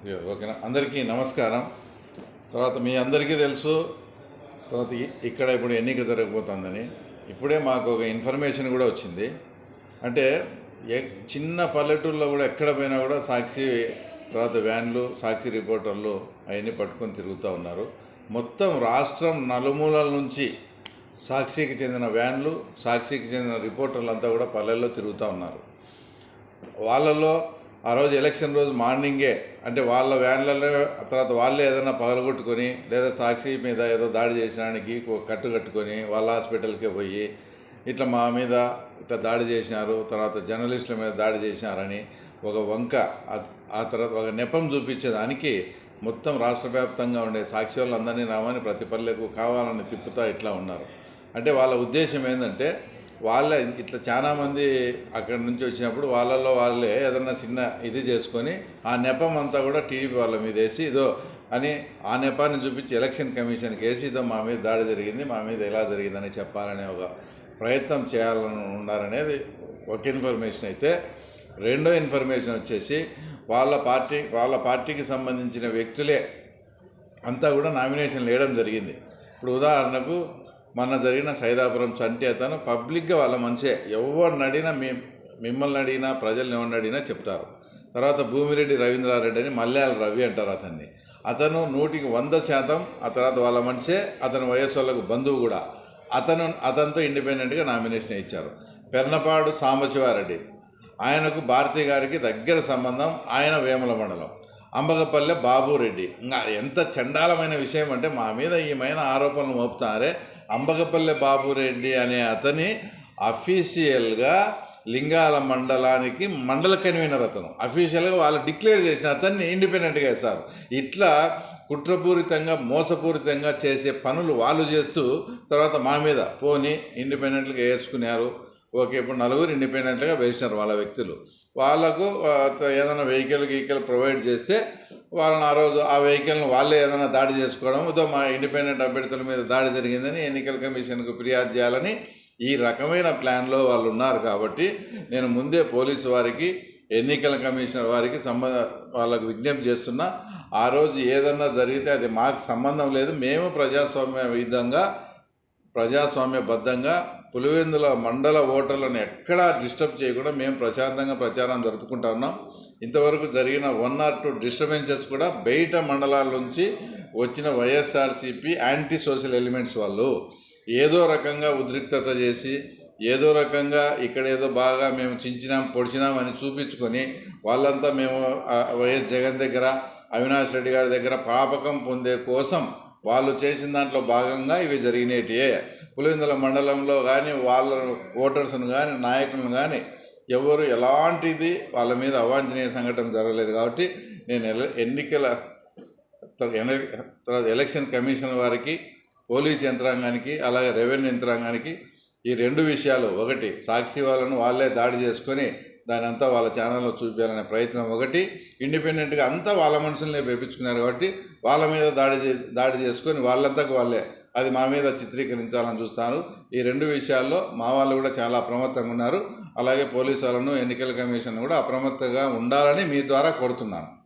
ఓకేనా? అందరికీ నమస్కారం. తర్వాత మీ అందరికీ తెలుసు తర్వాత ఇక్కడ ఇప్పుడు ఎన్నిక జరగబోతుందని. ఇప్పుడే మాకు ఒక ఇన్ఫర్మేషన్ కూడా వచ్చింది. అంటే చిన్న పల్లెటూరులో కూడా ఎక్కడ పోయినా కూడా సాక్షి తర్వాత వ్యాన్లు సాక్షి రిపోర్టర్లు అవన్నీ పట్టుకొని తిరుగుతూ ఉన్నారు. మొత్తం రాష్ట్రం నలుమూలల నుంచి సాక్షికి చెందిన వ్యాన్లు సాక్షికి చెందిన రిపోర్టర్లు అంతా కూడా పల్లెల్లో తిరుగుతూ ఉన్నారు. వాళ్ళలో ఆ రోజు ఎలక్షన్ రోజు మార్నింగే అంటే వాళ్ళ వ్యాన్లలో తర్వాత వాళ్ళే ఏదైనా పగలగొట్టుకొని లేదా సాక్షి మీద ఏదో దాడి చేసినానికి కట్టు కట్టుకొని వాళ్ళ హాస్పిటల్కే పోయి ఇట్లా మా మీద ఇట్లా దాడి చేసినారు తర్వాత జర్నలిస్టుల మీద దాడి చేసినారని ఒక వంక ఆ- ఆ తర్వాత ఒక నెపం చూపించేదానికి మొత్తం రాష్ట్ర వ్యాప్తంగా ఉండే సాక్షి వాళ్ళందరినీ రామని ప్రతి పల్లెకు కావాలని తిప్పుతా ఇట్లా ఉన్నారు. అంటే వాళ్ళ ఉద్దేశం ఏంటంటే వాళ్ళే ఇట్లా చాలామంది అక్కడి నుంచి వచ్చినప్పుడు వాళ్ళల్లో వాళ్ళే ఏదన్నా చిన్న ఇది చేసుకొని ఆ నెపం అంతా కూడా టీడీపీ వాళ్ళ మీద వేసి ఇదో అని ఆ నెపాన్ని చూపించి ఎలక్షన్ కమిషన్కి వేసి ఇదో మా మీద దాడి జరిగింది మా మీద ఎలా జరిగిందని చెప్పాలనే ఒక ప్రయత్నం చేయాలని ఉన్నారనేది ఒక ఇన్ఫర్మేషన్ అయితే. రెండో ఇన్ఫర్మేషన్ వచ్చేసి వాళ్ళ పార్టీ వాళ్ళ పార్టీకి సంబంధించిన వ్యక్తులే అంతా కూడా నామినేషన్ వేయడం జరిగింది. ఇప్పుడు ఉదాహరణకు మొన్న జరిగిన సైదాపురం చంటి అతను పబ్లిక్గా వాళ్ళ మనిషే. ఎవరిని అడిగినా మీ మిమ్మల్ని అడిగినా ప్రజల్ని ఎవరిని అడిగినా చెప్తారు. తర్వాత భూమిరెడ్డి రవీంద్రారెడ్డి అని మల్యాల రవి అంటారు అతన్ని. అతను నూటికి వంద శాతం ఆ తర్వాత వాళ్ళ మనిషే అతని వయస్సు వాళ్ళకు బంధువు కూడా. అతను అతనితో ఇండిపెండెంట్గా నామినేషన్ ఇచ్చారు. పెర్నపాడు సాంబశివారెడ్డి. ఆయనకు భారతి గారికి దగ్గర సంబంధం ఆయన వేముల మండలం. అంబగపల్లె బాబురెడ్డి. ఇంకా ఎంత చండాలమైన విషయం అంటే మా మీద ఈమైన ఆరోపణలు మోపుతారే. అంబకపల్లె బాబురెడ్డి అనే అతని అఫీషియల్గా లింగాల మండలానికి మండల కన్వీనర్ అతను. అఫీషియల్గా వాళ్ళు డిక్లేర్ చేసిన అతన్ని ఇండిపెండెంట్గా వేశారు. ఇట్లా కుట్రపూరితంగా మోసపూరితంగా చేసే పనులు వాళ్ళు చేస్తూ తర్వాత మా మీద పోని ఇండిపెండెంట్గా వేసుకున్నారు. ఓకే ఇప్పుడు నలుగురు ఇండిపెండెంట్గా వేసినారు వాళ్ళ వ్యక్తులు. వాళ్ళకు ఏదైనా వెహికల్ గీకల్ ప్రొవైడ్ చేస్తే వాళ్ళని ఆ రోజు ఆ వెహికల్ని వాళ్ళే ఏదైనా దాడి చేసుకోవడం ఇదో మా ఇండిపెండెంట్ అభ్యర్థుల మీద దాడి జరిగిందని ఎన్నికల కమిషన్కు ఫిర్యాదు చేయాలని ఈ రకమైన ప్లాన్లో వాళ్ళు ఉన్నారు కాబట్టి నేను ముందే పోలీసు వారికి ఎన్నికల కమిషన్ వారికి సంబంధ వాళ్ళకు విజ్ఞప్తి చేస్తున్నా ఆ రోజు ఏదన్నా జరిగితే అది మాకు సంబంధం లేదు. మేము ప్రజాస్వామ్య విధంగా ప్రజాస్వామ్యబద్ధంగా పులివెందుల మండల ఓటర్లను ఎక్కడా డిస్టర్బ్ చేయకుండా మేము ప్రశాంతంగా ప్రచారం జరుపుకుంటా ఉన్నాం. ఇంతవరకు జరిగిన వన్ ఆర్ టూ డిస్టర్బెన్సెస్ కూడా బయట మండలాల నుంచి వచ్చిన వైఎస్ఆర్సీపీ యాంటీ సోషల్ ఎలిమెంట్స్ వాళ్ళు. ఏదో రకంగా ఉద్రిక్తత చేసి ఏదో రకంగా ఇక్కడ ఏదో బాగా మేము చించినాం పొడిచినాం అని చూపించుకొని వాళ్ళంతా మేము వైఎస్ జగన్ దగ్గర అవినాష్ రెడ్డి గారి దగ్గర పాపకం పొందే కోసం వాళ్ళు చేసిన దాంట్లో భాగంగా ఇవి జరిగినటియే పులివెందుల మండలంలో కానీ వాళ్ళ ఓటర్స్ను కానీ నాయకులను కానీ ఎవరు ఎలాంటిది వాళ్ళ మీద అవాంఛనీయ సంఘటన జరగలేదు కాబట్టి నేను ఎల- ఎన్నికల ఎన- తర్వాత ఎలక్షన్ కమిషన్ వారికి పోలీస్ యంత్రాంగానికి అలాగే రెవెన్యూ యంత్రాంగానికి ఈ రెండు విషయాలు ఒకటి సాక్షి వాళ్ళను వాళ్ళే దాడి చేసుకొని దాని అంతా వాళ్ళ ఛానల్లో చూపించాలనే ప్రయత్నం ఒకటి ఇండిపెండెంట్గా అంతా వాళ్ళ మనుషులనే వేపించుకున్నారు కాబట్టి వాళ్ళ మీద దాడి చే దాడి చేసుకొని వాళ్ళంతకు వాళ్ళే అది మా మీద చిత్రీకరించాలని చూస్తారు. ఈ రెండు విషయాల్లో మా వాళ్ళు కూడా చాలా అప్రమత్తంగా ఉన్నారు. అలాగే పోలీసు వాళ్ళను ఎన్నికల కమిషన్ కూడా అప్రమత్తంగా ఉండాలని మీ ద్వారా కోరుతున్నాను.